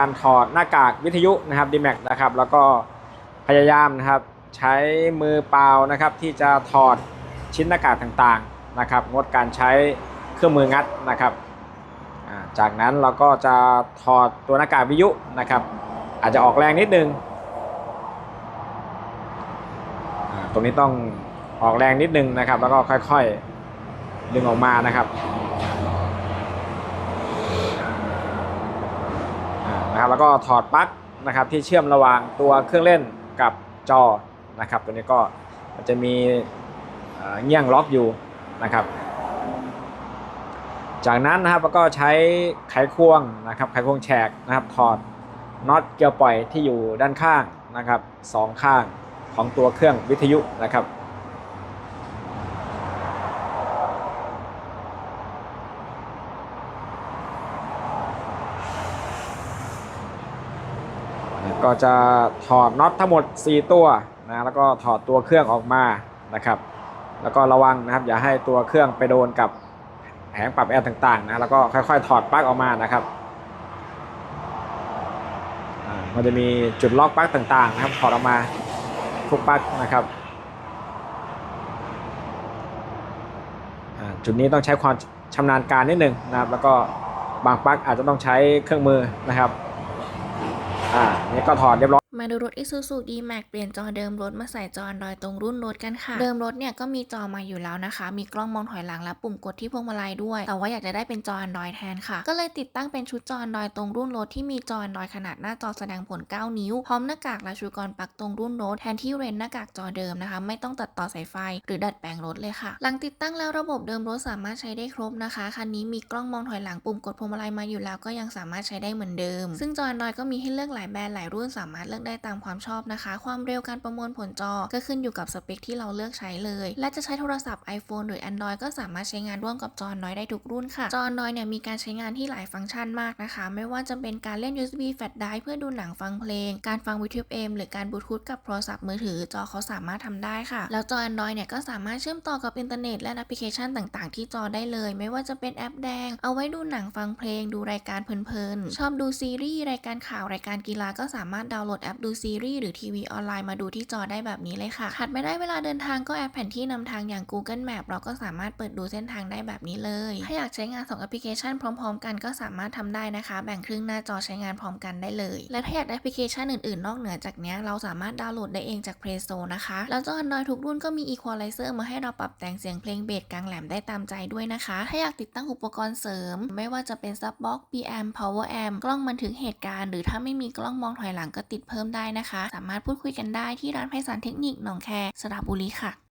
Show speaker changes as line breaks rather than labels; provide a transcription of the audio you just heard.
การถอดหน้ากากวิทยุนะครับ d m a x นะครับแล้วก็พยายามนะครับใช้มือเปล่านะครับที่จะถอดชิ้นหน้ากากต่างๆนะครับงดการใช้เครื่องมืองัดนะครับจากนั้นเราก็จะถอดตัวหน้ากากวิทยุนะครับอาจจะออกแรงนิดนึงตรงนี้ต้องออกแรงนิดนึงนะครับ แล้วก็ค่อยๆดึงออกมานะครับ อ่า นะครับแล้วก็ถอดปลั๊กนะครับที่เชื่อมระหว่างตัวเครื่องเล่นกับจอนะครับตัวนี้ก็จะมีเงี้ยงล็อกอยู่นะครับ จากนั้นนะครับแล้วก็ใช้ไขควงนะครับไขควงแฉกนะครับถอดน็อตเกลียวปล่อยที่อยู่ด้านข้างนะครับสองข้างของตัวเครื่องวิทยุนะครับ ก็จะถอดน็อตทั้งหมด 4 ตัวนะแล้วก็ถอดตัวเครื่องออกมานะครับ แล้วก็ระวังนะครับ อย่าให้ตัวเครื่องไปโดนกับแผงปรับแอร์ต่างๆนะแล้วก็ค่อยๆ ถอดปลั๊กออกมานะครับอ่ามันจะมีจุดล็อกปลั๊กต่างๆนะครับถอดออกมาทุกปลั๊กนะครับอ่าจุดนี้ต้องใช้ความชำนาญการนิดนึงนะครับ แล้วก็บางปลั๊กอาจจะต้องใช้เครื่องมือนะครับ อ่าเนี่ยก็ถอดเรียบร้อย
มาดูรถ Isuzu D-Max เปลี่ยนจอเดิมรถมาใส่จอ Android ตรงรุ่นรถกันค่ะ เดิมรถเนี่ยก็มีจอมาอยู่แล้วนะคะ มีกล้องมองถอยหลังและปุ่มกดที่พวงมาลัยด้วย แต่ว่าอยากจะได้เป็นจอ Android แทนค่ะ ก็เลยติดตั้งเป็นชุดจอ Android ตรงรุ่นรถที่มีจอ Android ขนาดหน้าจอแสดงผล 9 นิ้ว พร้อมหน้ากากและชูกรปักตรงรุ่นรถแทนที่เรนหน้ากากจอเดิมนะคะ ไม่ต้องตัดต่อสายไฟ หรือดัดแปลงรถเลยค่ะ หลังติดตั้งแล้วระบบเดิมรถสามารถใช้ได้ครบนะคะ คันนี้มีกล้องมองถอยหลังปุ่มกดพวงมาลัยมาอยู่แล้วก็ยังสามารถใช้ได้เหมือนเดิม ซึ่งจอ Android ก็มีให้เลือกหลายแบรนด์หลายรุ่นสามารถเลือกได้ตามความชอบนะคะ ความเร็วการประมวลผลจอก็ขึ้นอยู่กับสเปคที่เราเลือกใช้เลย และจะใช้โทรศัพท์ iPhone หรือ Android ก็สามารถใช้งานร่วมกับจอ Android ได้ทุกรุ่นค่ะ จอ Android เนี่ยมีการใช้งานที่หลายฟังก์ชันมากนะคะ ไม่ว่าจะเป็นการเล่น USB Flash Drive เพื่อดูหนังฟังเพลง การฟังวิทยุ AM หรือการบลูทูธกับโทรศัพท์มือถือจอเขาสามารถทำได้ค่ะ แล้วจอ Android เนี่ยก็สามารถเชื่อมต่อกับอินเทอร์เน็ตและแอปพลิเคชันต่าง ๆ ที่จอได้เลย ไม่ว่าจะเป็นแอปแดง เอาไว้ดูหนังฟังเพลง ดูรายการเพลินๆชอบดูซีรีส์รายการข่าวรายการกีฬาก็สามารถดาวน์โหลดแอปดูซีรีส์หรือทีวีออนไลน์มาดูที่จอได้แบบนี้เลยค่ะถัดไม่ได้เวลาเดินทางก็แอปแผนที่นำทางอย่าง Google Map เราก็สามารถเปิดดูเส้นทางได้แบบนี้เลย ถ้าอยากใช้งาน2แอปพลิเคชันพร้อม ๆ กันก็สามารถทำได้นะคะ แบ่งครึ่งหน้าจอใช้งานพร้อมกันได้เลย และถ้าอยากแอปพลิเคชันอื่นๆ นอกเหนือจากนี้เราสามารถดาวน์โหลดได้เองจาก Play Store นะคะ แล้วจอ Android ทุกรุ่นก็มี Equalizer มาให้เราปรับแต่งเสียงเพลงเบสกลางแหลมได้ตามใจด้วยนะคะ ถ้าอยากติดตั้งอุปกรณ์เสริม ไม่ว่าจะเป็น Subbox PM Power Amp กล้องบันทึกเหตุการณ์ หรือถ้าไม่มีกล้องมองถอยหลังก็ติดเพิ่มได้นะคะ สามารถพูดคุยกันได้ที่ร้านไพศาลเทคนิคหนองแคสระบุรีค่ะ